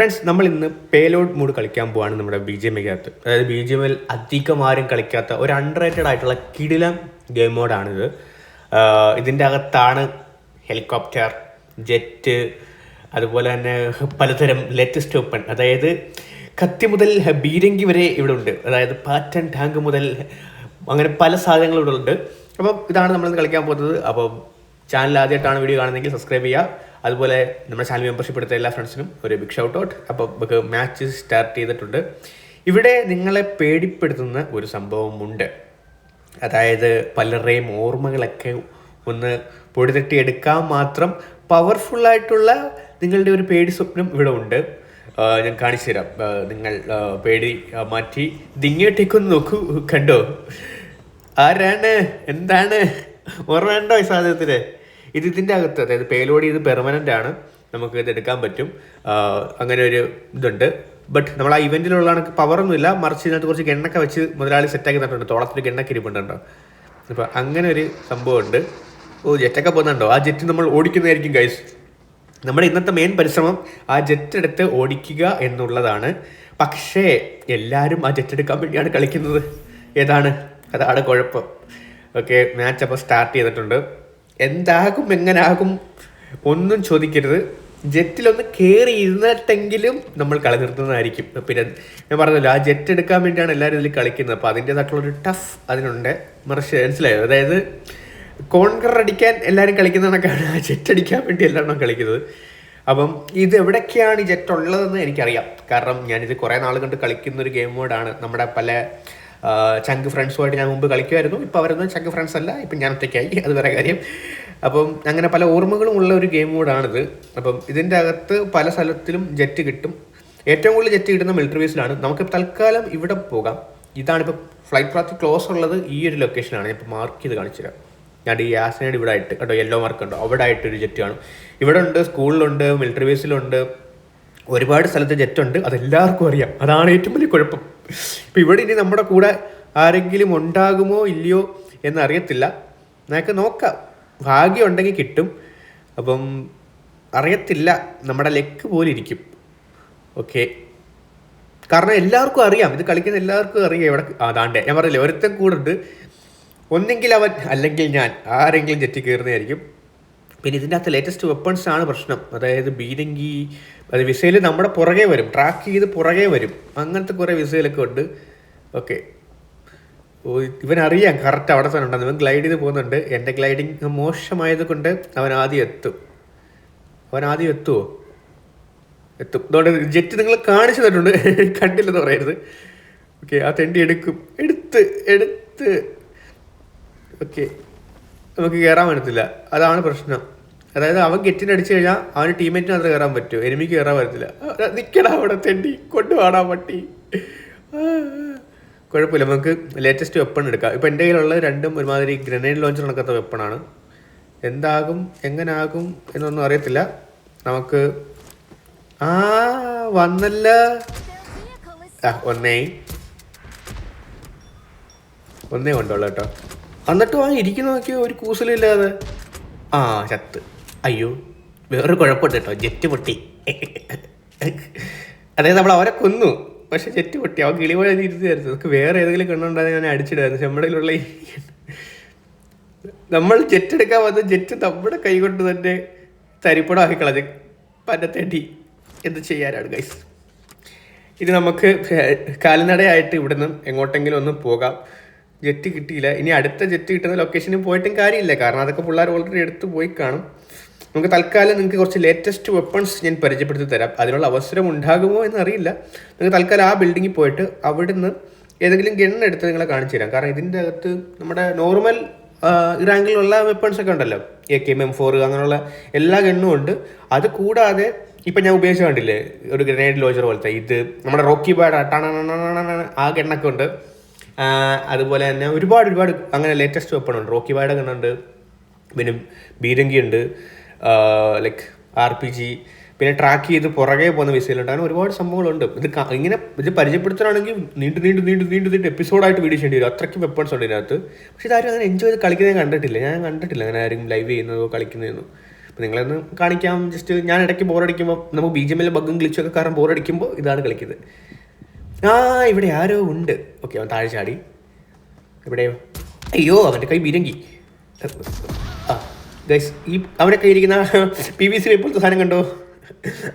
Friends നമ്മൾ ഇന്ന് payload mood കളിക്കാൻ പോവാണ് നമ്മുടെ ബി ജി എമ്മയ്ക്കകത്ത് അതായത് ബി ജി എമ്മിൽ അധികം ആരും കളിക്കാത്ത ഒരു അണ്ടർ റേറ്റഡ് ആയിട്ടുള്ള കിടിലം ഗെയിം മോഡാണിത് ഇതിന്റെ അകത്താണ് ഹെലികോപ്റ്റർ ജെറ്റ് അതുപോലെ തന്നെ പലതരം ലേറ്റസ്റ്റ് ഓപ്പൺ അതായത് കത്തി മുതൽ ബീരങ്കി വരെ ഇവിടെ ഉണ്ട്. അതായത് പാറ്റൻ ടാങ്ക് മുതൽ അങ്ങനെ പല സാധനങ്ങളും ഇവിടെ ഉണ്ട്. അപ്പം ഇതാണ് നമ്മൾ കളിക്കാൻ പോകുന്നത്. അപ്പോൾ ചാനൽ ആദ്യമായിട്ടാണ് വീഡിയോ കാണുന്നതെങ്കിൽ സബ്സ്ക്രൈബ് ചെയ്യുക. അതുപോലെ നമ്മുടെ ചാനൽ മെമ്പർഷിപ്പ് എടുത്ത എല്ലാ ഫ്രണ്ട്സിനും ഒരു ബിഗ് ഷൗട്ട് ഔട്ട് അപ്പോൾ നമുക്ക് മാച്ച് സ്റ്റാർട്ട് ചെയ്തിട്ടുണ്ട്. ഇവിടെ നിങ്ങളെ പേടിപ്പെടുത്തുന്ന ഒരു സംഭവമുണ്ട്. അതായത് പലരുടെയും ഓർമ്മകളൊക്കെ ഒന്ന് പൊടിതട്ടി എടുക്കാൻ മാത്രം പവർഫുൾ ആയിട്ടുള്ള നിങ്ങളുടെ ഒരു പേടി സ്വപ്നം ഇവിടെ ഉണ്ട്. ഞാൻ കാണിച്ചു തരാം. നിങ്ങൾ പേടി മാറ്റി മാറ്റി ദിങ്ങോട്ടേക്കൊന്ന് നോക്കൂ. കണ്ടോ? ആരാണ്? എന്താണ്? ഓർമ്മ ഉണ്ടോ ഈ സാധനത്തിന് ഇത് ഇതിന്റെ അകത്ത് അതായത് പേലോടി ഇത് പെർമനന്റ് ആണ് നമുക്ക് ഇത് എടുക്കാൻ പറ്റും. അങ്ങനെ ഒരു ഇതുണ്ട്. ബട്ട് നമ്മൾ ആ ഇവന്റിലുള്ള പവറൊന്നുമില്ല മറിച്ച് ഇതിനകത്ത് കുറച്ച് ഗണ്ണൊക്കെ വെച്ച് മുതലാളി സെറ്റാക്കി തന്നിട്ടുണ്ട്. തോളത്തിൽ എണ്ണ ഇരിപ്പുണ്ടോ അപ്പോൾ അങ്ങനെ ഒരു സംഭവമുണ്ട്. ഓ ജെറ്റൊക്കെ പോകുന്നുണ്ടോ? ആ ജെറ്റ് നമ്മൾ ഓടിക്കുന്നതായിരിക്കും ഗൈസ് നമ്മുടെ ഇന്നത്തെ മെയിൻ പരിശ്രമം ആ ജെറ്റ് എടുത്ത് ഓടിക്കുക എന്നുള്ളതാണ്. പക്ഷേ എല്ലാവരും ആ ജെറ്റ് എടുക്കാൻ വേണ്ടിയാണ് കളിക്കുന്നത്. ഏതാണ്? അതാണ് കുഴപ്പം. ഓക്കെ മാച്ച് അപ്പോൾ സ്റ്റാർട്ട് ചെയ്തിട്ടുണ്ട്. എന്താകും എങ്ങനാകും ഒന്നും ചോദിക്കരുത്. ജെറ്റിലൊന്ന് കയറി ഇരുന്നിട്ടെങ്കിലും നമ്മൾ കളി നിർത്തുന്നതായിരിക്കും. പിന്നെ ഞാൻ പറഞ്ഞല്ലോ ആ ജെറ്റ് എടുക്കാൻ വേണ്ടിയാണ് എല്ലാവരും ഇതിൽ കളിക്കുന്നത്. അപ്പോൾ അതിന്റേതായിട്ടുള്ളൊരു ടഫ് അതിനുണ്ട്. മറിച്ച് മനസ്സിലായോ? അതായത് കോൺകർ അടിക്കാൻ എല്ലാവരും കളിക്കുന്നതൊക്കെയാണ് ആ ജെറ്റ് അടിക്കാൻ വേണ്ടി എല്ലാവരും കളിക്കുന്നത്. അപ്പം ഇത് എവിടെയൊക്കെയാണ് ഈ ജെറ്റ് ഉള്ളതെന്ന് എനിക്കറിയാം. കാരണം ഞാനിത് കുറേ നാൾ കണ്ട് കളിക്കുന്ന ഒരു ഗെയിം മോഡാണ്. നമ്മുടെ പല ചങ്ക് ഫ്രണ്ട്സുമായിട്ട് ഞാൻ മുമ്പ് കളിക്കുമായിരുന്നു. ഇപ്പോൾ അവരൊന്നും ചങ്ക് ഫ്രണ്ട്സ് അല്ല. ഇപ്പം ഞാൻ ഒറ്റയ്ക്കായി. അത് വേറെ കാര്യം. അപ്പം അങ്ങനെ പല ഓർമ്മകളും ഉള്ള ഒരു ഗെയിം മോഡാണിത് അപ്പം ഇതിന്റെ അകത്ത് പല സ്ഥലത്തിലും ജെറ്റ് കിട്ടും. ഏറ്റവും കൂടുതൽ ജെറ്റ് കിട്ടുന്ന മിലിറ്ററി ബേസിലാണ് നമുക്ക് തൽക്കാലം ഇവിടെ പോകാം. ഇതാണിപ്പോൾ ഫ്ലൈറ്റ് പാത്ത് ക്ലോസ് ഉള്ളത് ഈ ഒരു ലൊക്കേഷനാണ് ഞാൻ ഇപ്പോൾ മാർക്ക് ചെയ്ത് കാണിച്ചു തരാം ഞാൻ ഈ ആസിനയുടെ ഇവിടെ ആയിട്ട് കേട്ടോ യെല്ലോ മാർക്ക് ഉണ്ടോ? അവിടെ ആയിട്ട് ഒരു ജെറ്റ് കാണും. ഇവിടെ ഉണ്ട് സ്കൂളിലുണ്ട് മിലിറ്ററി ബേസിലുണ്ട് ഒരുപാട് സ്ഥലത്ത് ജെറ്റ് ഉണ്ട് അതെല്ലാവർക്കും അറിയാം. അതാണ് ഏറ്റവും വലിയ കുഴപ്പം. ഇപ്പം ഇവിടെ ഇനി നമ്മുടെ കൂടെ ആരെങ്കിലും ഉണ്ടാകുമോ ഇല്ലയോ എന്നറിയത്തില്ല. നമുക്ക് നോക്കാം. ഭാഗ്യം ഉണ്ടെങ്കിൽ കിട്ടും. അപ്പം അറിയത്തില്ല. നമ്മുടെ ലെക്ക് പോലെ ഇരിക്കും. ഓക്കെ. കാരണം എല്ലാവർക്കും അറിയാം. ഇത് കളിക്കുന്ന എല്ലാവർക്കും അറിയാം ഇവിടെ. അതാണ്ടേ ഞാൻ പറഞ്ഞില്ലേ ഒരുത്തൻ കൂടുണ്ട് ഒന്നെങ്കിൽ അവൻ അല്ലെങ്കിൽ ഞാൻ. ആരെങ്കിലും ജെറ്റി കയറുന്നതായിരിക്കും പിന്നെ ഇതിന്റെ അകത്ത് ലേറ്റസ്റ്റ് വെപ്പൺസ് ആണ് പ്രശ്നം. അതായത് ബീരങ്കി അത് വിസയിൽ നമ്മുടെ പുറകെ വരും. ട്രാക്ക് ചെയ്ത് പുറകെ വരും. അങ്ങനത്തെ കുറേ വിസയിലൊക്കെ ഉണ്ട്. ഓക്കെ അറിയാം കറക്റ്റ് അവിടെ തന്നെ ഉണ്ടെന്ന്. ഇവൻ ഗ്ലൈഡ് ചെയ്ത് പോകുന്നുണ്ട്. എന്റെ ഗ്ലൈഡിങ് മോശമായത് കൊണ്ട് അവൻ ആദ്യം എത്തും. അവൻ ആദ്യം എത്തുമോ എത്തും. അതുകൊണ്ട് ജെറ്റ് നിങ്ങൾ കാണിച്ചു തന്നിട്ടുണ്ട്. കണ്ടില്ലെന്ന് പറയരുത്. ഓക്കെ ആ തെണ്ടി എടുക്കും. എടുത്ത് എടുത്ത്. ഓക്കെ നമുക്ക് കയറാൻ പറ്റത്തില്ല. അതാണ് പ്രശ്നം. അതായത് അവൻ ഗെറ്റിന് അടിച്ചു കഴിഞ്ഞാൽ അവന് ടീമേറ്റിന് മാത്രമേ കയറാൻ പറ്റൂ. എനിമിക്ക് കയറാൻ പറ്റത്തില്ല. നിൽക്കടാ അവിടെ തെണ്ടി. കൊണ്ടുപോടാ പട്ടി. കുഴപ്പമില്ല. നമുക്ക് ലേറ്റസ്റ്റ് വെപ്പൺ എടുക്കാം. ഇപ്പം എന്റെ കയ്യിലുള്ള രണ്ടും ഒരുമാതിരി ഗ്രനേഡ് ലോഞ്ചർ നടക്കാത്ത വെപ്പണാണ് എന്താകും എങ്ങനാകും എന്നൊന്നും അറിയത്തില്ല. നമുക്ക് ആ വന്നല്ല. ഒന്നേ. ഒന്നേ കൊണ്ടുള്ളൂ കേട്ടോ. എന്നിട്ടും ആ നോക്കിയോ ഒരു കൂസലില്ലാതെ. ആ ചത്ത്. അയ്യോ വേറൊരു കുഴപ്പമുണ്ട് കേട്ടോ. ജെറ്റ് പൊട്ടി. അതായത് നമ്മൾ അവരെ കൊന്നു. പക്ഷെ ജെറ്റ് പൊട്ടി. അവൻ കിളി പോലെ ഇരുന്നായിരുന്നു നമുക്ക് വേറെ ഏതെങ്കിലും കണ്ണുണ്ടായത് ഞാൻ അടിച്ചിടായിരുന്നു. പക്ഷെ നമ്മുടെ കയ്യിലുള്ള ഈ നമ്മൾ ജെറ്റ് എടുക്കാൻ വന്ന ജെറ്റ് നമ്മുടെ കൈ കൊണ്ട് തന്നെ തരിപ്പടമാക്കി കളഞ്ഞ് പന്നത്തേണ്ടി എന്ത് ചെയ്യാനാണ് ഗൈസ് ഇത് നമുക്ക് കാൽനടയായിട്ട് ഇവിടുന്ന് എങ്ങോട്ടെങ്കിലും ഒന്ന് പോകാം. ജെറ്റ് കിട്ടിയില്ല ഇനി അടുത്ത ജെറ്റ് കിട്ടുന്ന ലൊക്കേഷനിൽ പോയിട്ടും കാര്യമില്ല കാരണം അതൊക്കെ പിള്ളേർ ഓൾറെഡി എടുത്ത് പോയി കാണും നമുക്ക് തൽക്കാലം നിങ്ങൾക്ക് കുറച്ച് ലേറ്റസ്റ്റ് വെപ്പൺസ് ഞാൻ പരിചയപ്പെടുത്തി തരാം അതിനുള്ള അവസരം ഉണ്ടാകുമോ എന്നറിയില്ല നിങ്ങൾക്ക് തൽക്കാലം ആ ബിൽഡിങ്ങിൽ പോയിട്ട് അവിടുന്ന് ഏതെങ്കിലും ഗണ്ണ് എടുത്ത് നിങ്ങളെ കാണിച്ചു തരാം കാരണം ഇതിന്റെ അകത്ത് നമ്മുടെ നോർമൽ റാങ്കിലുള്ള വെപ്പൺസ് ഒക്കെ ഉണ്ടല്ലോ A K M M four അങ്ങനെയുള്ള എല്ലാ ഗണ്ണും ഉണ്ട് അത് കൂടാതെ ഇപ്പം ഞാൻ ഉപയോഗിച്ച കണ്ടില്ലേ ഒരു ഗ്രനേഡ് ലോഞ്ചർ പോലത്തെ ഇത് നമ്മുടെ റോക്കി ബാഡ് ആ ഗണ്ണൊക്കെ ഉണ്ട് അതുപോലെ തന്നെ ഒരുപാട് ഒരുപാട് അങ്ങനെ ലേറ്റസ്റ്റ് വെപ്പൺ ഉണ്ട്. റോക്കി വാഡ കണ്ണുണ്ട് പിന്നെ ബീരങ്കി ഉണ്ട്. ലൈക്ക് ആർ പി ജി പിന്നെ ട്രാക്ക് ചെയ്ത് പുറകെ പോകുന്ന വിസയിലുണ്ട് അങ്ങനെ ഒരുപാട് സംഭവങ്ങളുണ്ട്. ഇത് ഇങ്ങനെ ഇത് പരിചയപ്പെടുത്തണമെങ്കിൽ നീണ്ടു നീണ്ടു നീണ്ടു നീണ്ടു നീണ്ട് എപ്പിസോഡായിട്ട് വീഡിയോ ചെയ്യേണ്ടി വരും. അത്രയ്ക്കും വെപ്പൺസ് ഉണ്ട് ഇതിനകത്ത്. പക്ഷെ ഇതാരും അങ്ങനെ എൻജോയ് ചെയ്ത് കളിക്കുന്നത് കണ്ടിട്ടില്ല. ഞാൻ കണ്ടിട്ടില്ല അങ്ങനെ ആരും ലൈവ് ചെയ്യുന്നതോ കളിക്കുന്നതെന്നോ നിങ്ങളൊന്ന് കാണിക്കാം. ജസ്റ്റ് ഞാൻ ഇടയ്ക്ക് ബോറടിക്കുമ്പോൾ നമുക്ക് ബി ജി എമ്മിലെ ബഗ്ഗും ഗ്ലിച്ചൊക്കെ കാരണം ബോറടിക്കുമ്പോൾ ഇതാണ് കളിക്കുന്നത്. ആ ഇവിടെ ആരോ ഉണ്ട്. ഓക്കെ അവൻ താഴെ ചാടി. എവിടെയോ അയ്യോ അവന്റെ കൈ ബിരങ്കി. ഗൈസ് ഈ അവന്റെ കയ്യിരിക്കുന്ന പി വി സി പോലത്തെ സാധനം കണ്ടോ?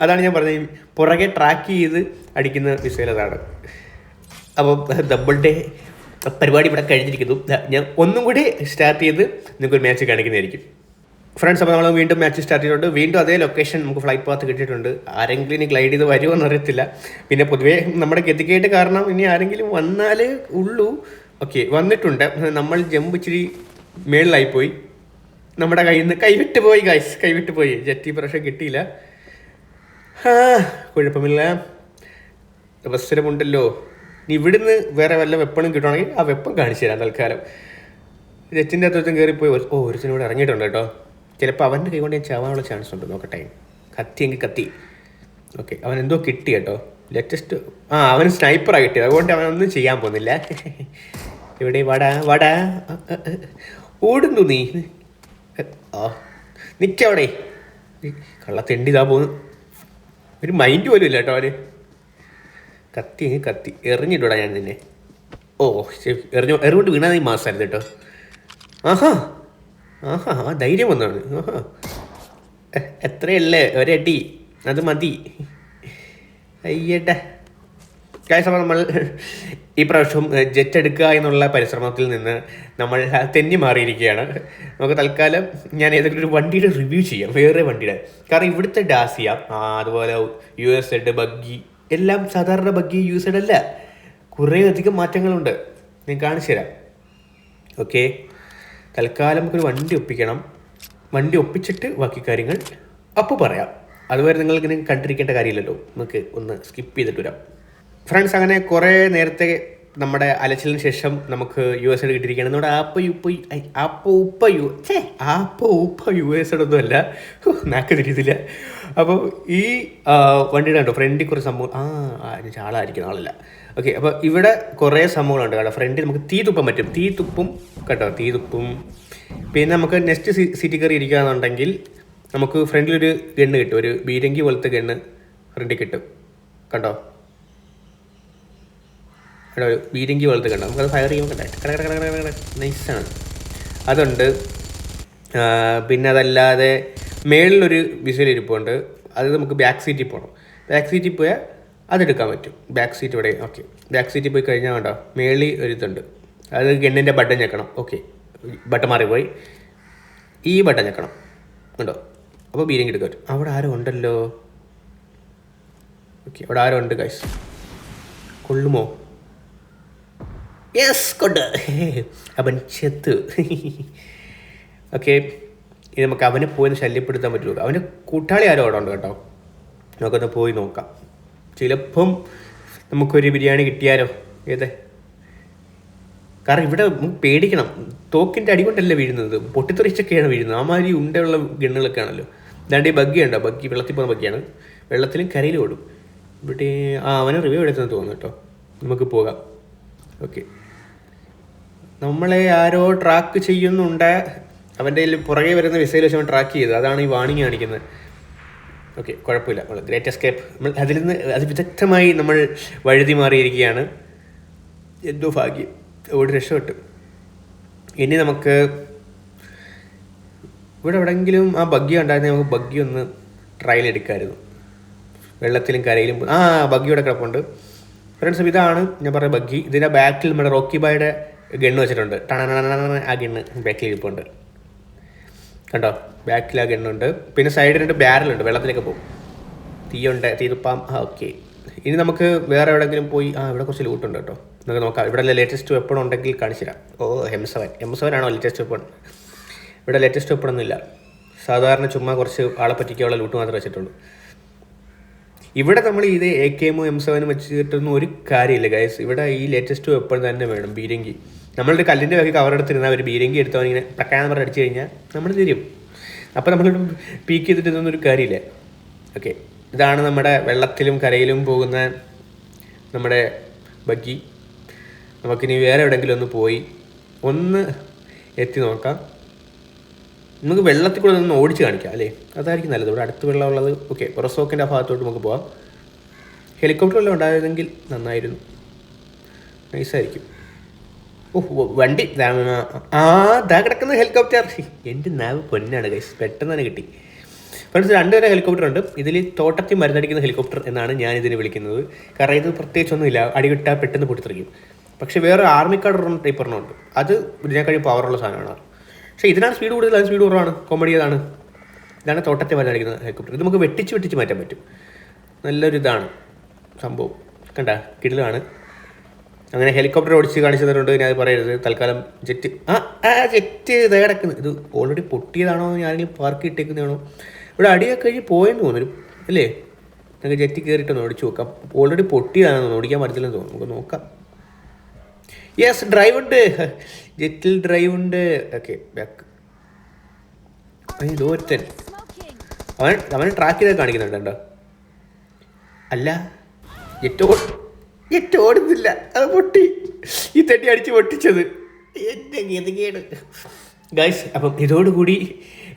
അതാണ് ഞാൻ പറഞ്ഞത്. പുറകെ ട്രാക്ക് ചെയ്ത് അടിക്കുന്ന മിസൈൽ അതാണ്. അപ്പോൾ ഡേ പരിപാടി ഇവിടെ കഴിഞ്ഞിരിക്കുന്നു. ഞാൻ ഒന്നും കൂടി സ്റ്റാർട്ട് ചെയ്ത് നിങ്ങൾക്ക് ഒരു മാച്ച് കാണിക്കുന്നതായിരിക്കും. ഫ്രണ്ട്സ് അപ്പോൾ നമ്മൾ വീണ്ടും മാച്ച് സ്റ്റാർട്ട് ചെയ്തിട്ടുണ്ട്. വീണ്ടും അതേ ലൊക്കേഷൻ നമുക്ക് ഫ്ലൈറ്റ് പാത്ത് കിട്ടിയിട്ടുണ്ട്. ആരെങ്കിലും ഇനി ഗ്ലൈഡ് ചെയ്ത് വരുമോ എന്നറിയത്തില്ല പിന്നെ പൊതുവേ നമ്മുടെ ഗതികേട്ട് കാരണം ഇനി ആരെങ്കിലും വന്നാലേ ഉള്ളൂ. ഓക്കെ വന്നിട്ടുണ്ട്. നമ്മൾ ജമ്പ് ഇച്ചിരി മേളിലായി പോയി. നമ്മുടെ കയ്യിൽ നിന്ന് കൈവിട്ട് പോയി ഗൈസ് കൈവിട്ട് പോയി. ജെറ്റി പ്രഷർ കിട്ടിയില്ല. കുഴപ്പമില്ല. അവസരമുണ്ടല്ലോ. ഇനി ഇവിടുന്ന് വേറെ വല്ല വെപ്പണും കിട്ടുവാണെങ്കിൽ ആ വെപ്പം കാണിച്ചു തരാം തൽക്കാലം. ജെറ്റിന്റെ അത്വത്തും കയറിപ്പോയി ഓ ഒരു കൂടെ ഇറങ്ങിയിട്ടുണ്ട് കേട്ടോ. ചിലപ്പോൾ അവന്റെ കൈ കൊണ്ട് ഞാൻ ചാവാനുള്ള ചാൻസ് ഉണ്ട്. നോക്കട്ടെ കത്തിയെങ്കിൽ കത്തി. ഓക്കെ അവൻ എന്തോ കിട്ടി കേട്ടോ. ലേറ്റസ്റ്റ് ആ അവൻ സ്നൈപ്പറാണ് കിട്ടിയത്. അതുകൊണ്ട് അവനൊന്നും ചെയ്യാൻ പോകുന്നില്ല. ഇവിടെ വട വട. ഓടുന്നു നീ. ആ. നിൽക്കവിടെ കള്ളത്തെണ്ടി ഇതാ പോകുന്നു ഒരു മൈൻഡ് പോലും ഇല്ല കേട്ടോ അവന്. കത്തി കത്തി. എറിഞ്ഞിട്ടുടാ ഞാൻ നിന്നെ. ഓ. എറിഞ്ഞു എറിഞ്ഞുകൊണ്ട് വീണാ നീ മാസമായിരുന്നു കേട്ടോ. ആഹാ. ആഹാ ധൈര്യം വന്നാണ്. എത്രയല്ലേ? ഒരടി. അത് മതി. അയ്യട്ടെ കാഴ്ച നമ്മൾ ഈ പ്രാവശ്യം ജെറ്റ് എടുക്കുക എന്നുള്ള പരിശ്രമത്തിൽ നിന്ന് നമ്മൾ തെന്നി മാറിയിരിക്കുകയാണ്. നമുക്ക് തൽക്കാലം ഞാൻ ഏതെങ്കിലും ഒരു വണ്ടിയുടെ റിവ്യൂ ചെയ്യാം. വേറെ വണ്ടിയുടെ. കാരണം ഇവിടുത്തെ ഡാസിയ അതുപോലെ യു എസ് എഡ് ബഗ്ഗി എല്ലാം സാധാരണ ബഗ്ഗി യു എസ് എഡ് അല്ല. കുറേ അധികം മാറ്റങ്ങളുണ്ട്. ഞാൻ കാണിച്ചു തരാം ഓക്കെ തൽക്കാലം നമുക്കൊരു വണ്ടി ഒപ്പിക്കണം. വണ്ടി ഒപ്പിച്ചിട്ട് ബാക്കി കാര്യങ്ങൾ അപ്പോൾ പറയാം. അതുവരെ നിങ്ങൾക്ക് ഇങ്ങനെ കണ്ടിരിക്കേണ്ട കാര്യമില്ലല്ലോ. നമുക്ക് ഒന്ന് സ്കിപ്പ് ചെയ്തിട്ട് വരാം. ഫ്രണ്ട്സ് അങ്ങനെ കുറേ നേരത്തെ നമ്മുടെ അലച്ചിലിന് ശേഷം നമുക്ക് യു എസ് എഡ് കിട്ടിയിരിക്കുകയാണ്. നമ്മുടെ ആപ്പ ഉപ്പ ആപ്പ ഉപ്പ യു ചേ ആപ്പ ഉപ്പ യു എസ് എഡ് ഒന്നും അല്ല ഹോ, നാക്ക് തിരിയത്തില്ല അപ്പോൾ ഈ വണ്ടിയുടെ കണ്ടോ ഫ്രണ്ടിൽ കുറേ സംഭവം ആ ആളായിരിക്കും ആളല്ല ഓക്കെ അപ്പോൾ ഇവിടെ കുറേ സംഭവങ്ങളുണ്ട് കേട്ടോ ഫ്രണ്ടിൽ നമുക്ക് തീ തുപ്പാൻ പറ്റും. തീ തുപ്പും കേട്ടോ തീ തുപ്പും. പിന്നെ നമുക്ക് നെക്സ്റ്റ് സീറ്റിൽ കയറി ഇരിക്കുകയാണെന്നുണ്ടെങ്കിൽ നമുക്ക് ഫ്രണ്ടിലൊരു ഗണ്ണ് കിട്ടും. ഒരു ബീരങ്കി പോലത്തെ ഗണ്ണ് ഫ്രണ്ടിൽ കിട്ടും. കണ്ടോ? എടാ ഒരു ബീരങ്കി പോലത്തെ കണ്ടോ? നമുക്കത് ഫയർ ചെയ്യുമ്പോൾ കണ്ടേ? നൈസാണ് അതുണ്ട്. പിന്നെ അതല്ലാതെ മേളിലൊരു വിസയിൽ ഇരിപ്പുണ്ട്. അത് നമുക്ക് ബാക്ക് സീറ്റിൽ പോകണം ബാക്ക് സീറ്റിൽ പോയാൽ അതെടുക്കാൻ പറ്റും. ബാക്ക് സീറ്റ് ഇവിടെ ഓക്കെ ബാക്ക് സീറ്റിൽ പോയി കഴിഞ്ഞാൽ വേണ്ടോ മേളിൽ ഒരു ഇതുണ്ട് അത് ഗണ്ണിന്റെ ബട്ടൺ ഞെക്കണം. ഓക്കെ ബട്ടൺ മാറിപ്പോയി. ഈ ബട്ടൺ ഞെക്കണം. ഉണ്ടോ അപ്പോൾ ബീരങ്കി എടുക്കാൻ പറ്റും. അവിടെ ആരും ഉണ്ടല്ലോ. ഓക്കെ അവിടെ ആരും ഉണ്ട് കൈസ് കൊള്ളുമോ? യെസ് കൊണ്ട്. അവൻ ചെത്ത്. ഓക്കെ ഇനി നമുക്ക് അവനെ പോയി ശല്യപ്പെടുത്താൻ പറ്റുമോ? അവന്റെ കൂട്ടാളി ആരോ അവിടെ ഉണ്ട് കേട്ടോ. നമുക്കൊന്ന് പോയി നോക്കാം. ചിലപ്പം നമുക്കൊരു ബിരിയാണി കിട്ടിയാലോ? ഏതേ? കാരണം ഇവിടെ പേടിക്കണം. തോക്കിന്റെ അടി കൊണ്ടല്ല വീഴുന്നത്? പൊട്ടിത്തെറിച്ചൊക്കെയാണ് വീഴുന്നത്. ആമാതിരി ഉണ്ടയുള്ള ഗണ്ണുകളൊക്കെ ആണല്ലോ. ഇതാണ്ട് ഈ ബഗ്ഗി ഉണ്ടോ ബഗ്ഗി വെള്ളത്തിൽ പോകുന്ന ബഗ്ഗിയാണ്. വെള്ളത്തിലും കരയിലും ഓടും. ഇവിടെ ആ അവനെ റിവ്യൂ എടുത്തെന്ന് തോന്നുന്നു കേട്ടോ. നമുക്ക് പോകാം. ഓക്കെ നമ്മളെ ആരോ ട്രാക്ക് ചെയ്യുന്നുണ്ട്. അവന്റെ പുറകെ വരുന്ന വിസയിൽ വെച്ച് അവൻ ട്രാക്ക് ചെയ്തത്. അതാണ് ഈ വാണിംഗ് കാണിക്കുന്നത്. ഓക്കെ കുഴപ്പമില്ല. നമ്മൾ ഗ്രേറ്റ് എസ്കേപ്പ് നമ്മൾ അതിൽ നിന്ന് അത് വിദഗ്ധമായി നമ്മൾ വഴുതി മാറിയിരിക്കുകയാണ്. എന്തോ ഭാഗ്യം. ഓടി രക്ഷപ്പെട്ടു. ഇനി നമുക്ക് ഇവിടെ എവിടെയെങ്കിലും ആ ബഗ്ഗി ഉണ്ടായിരുന്നെങ്കിൽ നമുക്ക് ബഗ്ഗി ഒന്ന് ട്രയൽ എടുക്കാമായിരുന്നു വെള്ളത്തിലും കരയിലും ആ ബഗ്ഗിയുടെ കിടപ്പുണ്ട്. ഫ്രണ്ട്സ് ഇതാണ് ഞാൻ പറഞ്ഞ ബഗ്ഗി ഇതിന്റെ ബാക്കിൽ നമ്മുടെ റോക്കി ബായുടെ ഗണ്ണ് വെച്ചിട്ടുണ്ട്. ടണ ആ ഗണ്ണ് ബാക്കിൽ ഇരിപ്പുണ്ട് കണ്ടോ? ബാക്കിൽ ആ ഗണ്ണുണ്ട്. പിന്നെ സൈഡിൽ രണ്ട് ബാരലുണ്ട് വെള്ളത്തിലേക്ക് പോകും. തീയുണ്ട്. തീരുപ്പാം ആ ഓക്കെ ഇനി നമുക്ക് വേറെ എവിടെയെങ്കിലും പോയി ആ ഇവിടെ കുറച്ച് ലൂട്ടുണ്ട് കേട്ടോ. നമുക്ക് നോക്കാം. ഇവിടെ ലേറ്റസ്റ്റ് വെപ്പൺ ഉണ്ടെങ്കിൽ കാണിച്ചു തരാം. Oh M seven M seven ആണോ ലേറ്റസ്റ്റ് വെപ്പൺ ഇവിടെ ലേറ്റസ്റ്റ് വെപ്പൺ ഒന്നുമില്ല. സാധാരണ ചുമ്മാ കുറച്ച് ആളെ പറ്റിക്കാനുള്ള ലൂട്ട് മാത്രമേ വെച്ചിട്ടുള്ളൂ. ഇവിടെ നമ്മൾ ഇത് എ കെ എമ്മും എം സെവനും വെച്ച് കിട്ടുന്ന ഒരു കാര്യമില്ല ഗൈസ് ഇവിടെ ഈ ലേറ്റസ്റ്റ് വെപ്പൺ തന്നെ വേണം ബീരങ്കി. നമ്മളൊരു കല്ലിന്റെ ബാക്കി കവർ എടുത്തിരുന്ന ഒരു ബീരങ്കി എടുത്തവൻ ഇങ്ങനെ പ്രക്കാന്ന് പറഞ്ഞ് അടിച്ചു കഴിഞ്ഞാൽ നമ്മൾ തിരും അപ്പോൾ നമ്മൾ പീക്ക് ചെയ്തിട്ട് ഇതൊന്നും ഒരു കാര്യമില്ല. ഓക്കെ ഇതാണ് നമ്മുടെ വെള്ളത്തിലും കരയിലും പോകുന്ന നമ്മുടെ ബഗ്ഗി. നമുക്കിനി വേറെ എവിടെയെങ്കിലും ഒന്ന് പോയി ഒന്ന് എത്തി നോക്കാം. നമുക്ക് വെള്ളത്തിൽ കൂടെ നിന്ന് ഓടിച്ച് കാണിക്കാം അല്ലേ? അതായിരിക്കും നല്ലത്. ഇവിടെ അടുത്ത് വെള്ളമുള്ളത് ഓക്കെ റൊസോക്കിന്റെ ആ ഭാഗത്തോട്ട് നമുക്ക് പോകാം ഹെലികോപ്റ്റർ വല്ലതും ഉണ്ടായിരുന്നെങ്കിൽ നന്നായിരുന്നു. നൈസായിരിക്കും ഓ ഓ, വണ്ടി. ആ ദാ കിടക്കുന്ന ഹെലികോപ്റ്റർ എന്റെ നാവ് പൊന്നാണ് ഗൈസ് പെട്ടെന്ന് തന്നെ കിട്ടി. ഫ്രണ്ട്സ് രണ്ടുപേരെ ഹെലികോപ്റ്റർ ഉണ്ട്. ഇതിൽ തോട്ടത്തിൽ മരുന്നടിക്കുന്ന ഹെലികോപ്റ്റർ എന്നാണ് ഞാൻ ഇതിനെ വിളിക്കുന്നത്. കാരണം ഇത് പ്രത്യേകിച്ചൊന്നുമില്ല. അടികിട്ടാൽ പെട്ടെന്ന് പൊട്ടിത്തെറിക്കും. പക്ഷേ വേറെ ആർമി ടൈപ്പറിനുണ്ട് അത് ഇതിനേക്കാളും പവറുള്ള സാധനമാണ്. പക്ഷേ ഇതിനാണ് സ്പീഡ് കൂടുതൽ സ്പീഡ് കുറവാണ്. കോമഡി അതാണ് ഇതാണ് തോട്ടത്തെ മരുന്നടിക്കുന്ന ഹെലികോപ്റ്റർ ഇത് നമുക്ക് വെട്ടിച്ച് വെട്ടിച്ച് മാറ്റാൻ പറ്റും. നല്ലൊരു ഇതാണ് സംഭവം. കണ്ട കിടിലാണ് അങ്ങനെ ഹെലികോപ്റ്റർ ഓടിച്ച് കാണിച്ചു തന്നിട്ടുണ്ട് ഞാൻ പറയരുത്. തൽക്കാലം ജെറ്റ് ആ ആ ജെറ്റ് ഇതേ ഇത് ഓൾറെഡി പൊട്ടിയതാണോ ഞാനെങ്കിലും പാർക്ക് ഇട്ടേക്കുന്നതാണോ? ഇവിടെ അടിയൊക്കെ കഴിഞ്ഞ് പോയെന്ന് തോന്നുന്നു. അല്ലേ? നമുക്ക് ജെറ്റ് കയറിയിട്ടൊന്ന് ഓടിച്ച് നോക്കാം. ഓൾറെഡി പൊട്ടിയതാണെന്ന് തോന്നുന്നു. ഓടിക്കാൻ പറ്റില്ലെന്ന് തോന്നുന്നു. നമുക്ക് നോക്കാം. യെസ് ഡ്രൈവ് ഉണ്ട്. ജെറ്റിൽ ഡ്രൈവ് ഉണ്ട്. ഓക്കെ ബാക്ക് ദൂരത്തൻ അവൻ അവൻ ട്രാക്ക് ചെയ്ത് കാണിക്കുന്നുണ്ട്? കേട്ടോ അല്ല. ജെറ്റ് ഓ ജെറ്റ് ഓടുന്നില്ല. അത് പൊട്ടി. ഈ തട്ടി അടിച്ച് പൊട്ടിച്ചത്. എന്റെ ഗതികേട്. ഗൈസ് അപ്പം ഇതോടുകൂടി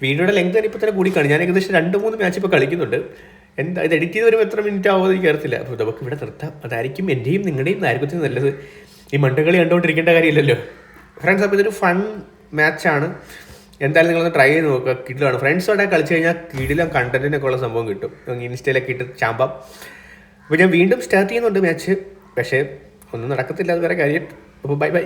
വീഡിയോയുടെ ലെങ്ത് തന്നെ ഇപ്പോൾ തന്നെ കൂടി കാണും ഞാൻ ഏകദേശം രണ്ട് മൂന്ന് മാച്ച് ഇപ്പോൾ കളിക്കുന്നുണ്ട്. എന്താ ഇത് എഡിറ്റ് ചെയ്ത് വരുമ്പോൾ എത്ര മിനിറ്റ് ആവുമോ എനിക്ക് അറിയത്തില്ല. അപ്പോൾ നമുക്ക് ഇവിടെ നിർത്താം. അതായിരിക്കും എന്റെയും നിങ്ങളുടെയും ആയിരിക്കും നല്ലത്. ഈ മണ്ടകളി കണ്ടുകൊണ്ടിരിക്കേണ്ട കാര്യമില്ലല്ലോ. ഫ്രണ്ട്സ് അപ്പോൾ ഇതൊരു ഫൺ മാച്ചാണ് എന്തായാലും നിങ്ങളൊന്ന് ട്രൈ ചെയ്ത് നോക്കുക. കിഡിലാണ് ഫ്രണ്ട്സോടെ കളിച്ച് കഴിഞ്ഞാൽ കിഡിലും കണ്ടന്റിനൊക്കെ ഉള്ള സംഭവം കിട്ടും. ഇൻസ്റ്റയിലൊക്കെ ഇട്ട് ചാമ്പാം. അപ്പോൾ ഞാൻ വീണ്ടും സ്റ്റാർട്ട് ചെയ്യുന്നുണ്ട് മാച്ച് പക്ഷേ ഒന്നും നടക്കത്തില്ല. അത് വേറെ കാര്യം. അപ്പോൾ ബൈ ബൈ